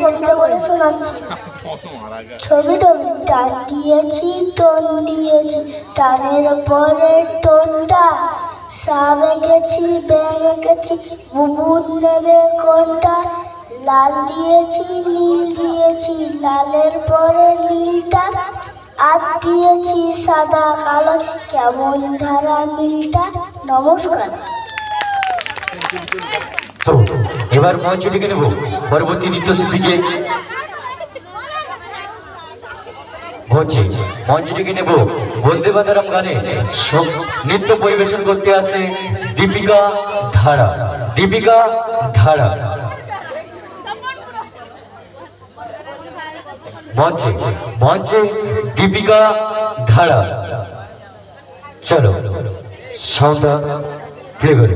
কবিতা শোনাচ্ছি ছবি টবি টান দিয়েছি, টোন দিয়েছি। টানের পরে টোনটা সাবে গেছি ব্যাগে গেছি বুবুন নেবে কোনটা? লাল দিয়েছি, নীল দিয়েছি, লালের পরে নীলটা। আর দিয়েছি, সাদা, কালো, কেমন ধারা মিলটা নমস্কার। এবার মঞ্চে ডেকে নেব। পরবর্তী নৃত্যশিল্পীকে মাতারাম গানে নৃত্য পরিবেশন করতে আসে দীপিকা ধারা। দীপিকা ধারা। মঞ্চে মঞ্চে দীপিকা ধারা। চলো সাউন্ডটা প্লে করে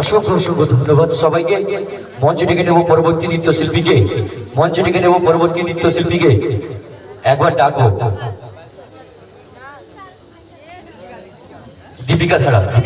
অসংখ্য অসংখ্য ধন্যবাদ সবাইকে। মঞ্চে ডেকে নেব পরবর্তী নৃত্যশিল্পীকে। মঞ্চে ডেকে নেব পরবর্তী নৃত্যশিল্পীকে। একবার ডাকবো দীপিকা ধারা।